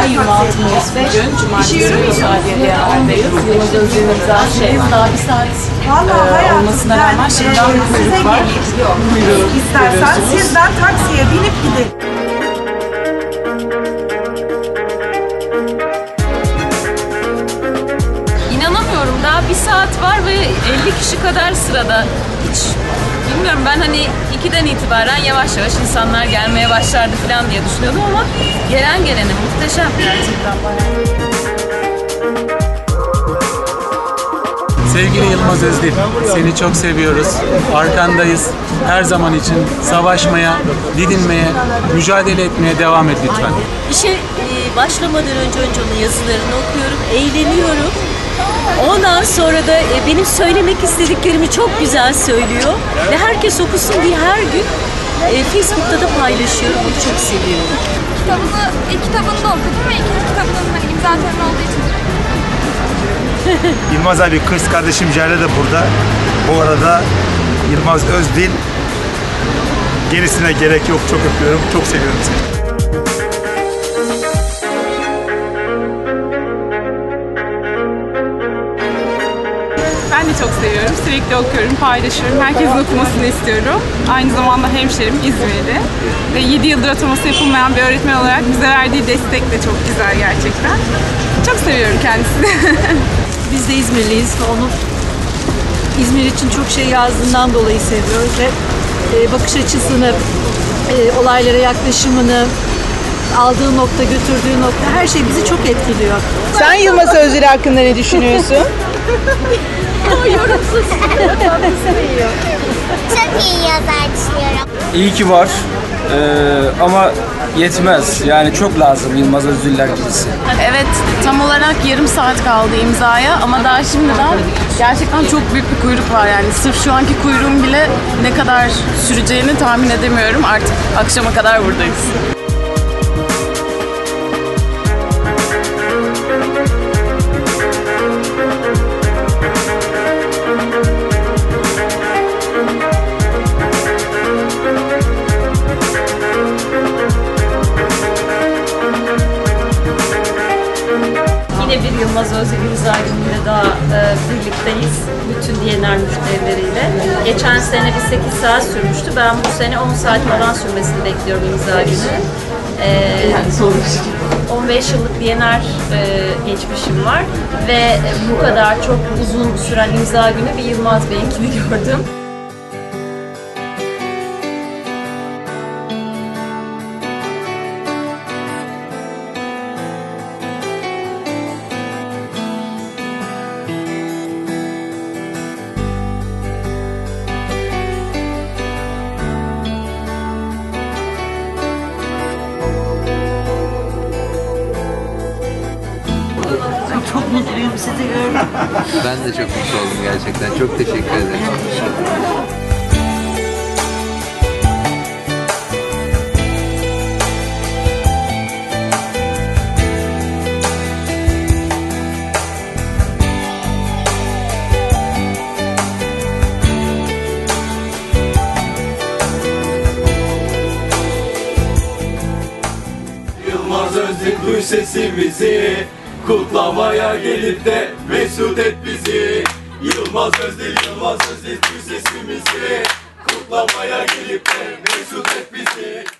Ay 26 Mayıs bugün Cumartesi Müsaade Diyanardayız. Yılmaz Özdeğin imzasındayız. Daha bir saat Vallahi e, olmasına rağmen e, şimdiden kuyruk var. Buyurun. İstersen görüyorsunuz. sizden taksiye binip gidelim. İnanamıyorum daha bir saat var ve 50 kişi kadar sırada. Hiç bilmiyorum ben hani 2'den itibaren yavaş yavaş insanlar gelmeye başlardı falan diye düşünüyordum ama gelen gelene muhteşem gerçekten bayağı. Sevgili Yılmaz Özdil, seni çok seviyoruz. Arkandayız. Her zaman için savaşmaya, didinmeye, mücadele etmeye devam et lütfen. İşe e, başlamadan önce önce onun yazılarını okuyorum, eğleniyorum. Ondan sonra da e, benim söylemek istediklerimi çok güzel söylüyor ve herkes okusun diye her gün e, Facebook'ta da paylaşıyorum. Onu çok seviyorum. kitabını, ilk kitabını da okudum ve ikinci kitabının hani imza töreni olduğu için Yılmaz abi kız kardeşim Jale de burada. Bu arada Yılmaz Özdil gerisine gerek yok. Çok öpüyorum. Çok seviyorum seni. Sürekli okuyorum, paylaşıyorum. Herkesin okumasını istiyorum. Aynı zamanda hemşerim İzmirli. Ve 7 yıldır ataması yapılmayan bir öğretmen olarak bize verdiği destek de çok güzel gerçekten. Çok seviyorum kendisini. Biz de İzmirliyiz. Onu İzmir için çok şey yazdığından dolayı seviyoruz ve e, bakış açısını, e, olaylara yaklaşımını, aldığı nokta, götürdüğü nokta her şey bizi çok etkiliyor. Sen Yılmaz Özdil hakkında ne düşünüyorsun? çok iyi yazar düşünüyorum. İyi ki var Ee, ama yetmez. Yani çok lazım Yılmaz Özdiller gibisi. Evet tam olarak yarım saat kaldı imzaya ama daha şimdiden gerçekten çok büyük bir kuyruk var yani. Sırf şu anki kuyruğun bile ne kadar süreceğini tahmin edemiyorum. Artık akşama kadar buradayız. Yılmaz Özdil imza gününde daha e, birlikteyiz. Bütün DNR müşterileriyle. Geçen sene bir 8 saat sürmüştü. Ben bu sene 10 saat falan sürmesini bekliyorum imza günü. E, 15 yıllık DNR e, geçmişim var ve bu kadar çok uzun süren imza günü bir Yılmaz Bey'inkini gördüm. Sizi gördüm. Ben de çok mutlu oldum gerçekten. Çok teşekkür ederim. Yılmaz Özdil duy sesimizi Kutlamaya gelip de mesut et bizi. Yılmaz Özdil, Yılmaz Özdil duy sesimizi. Kutlamaya gelip de mesut et bizi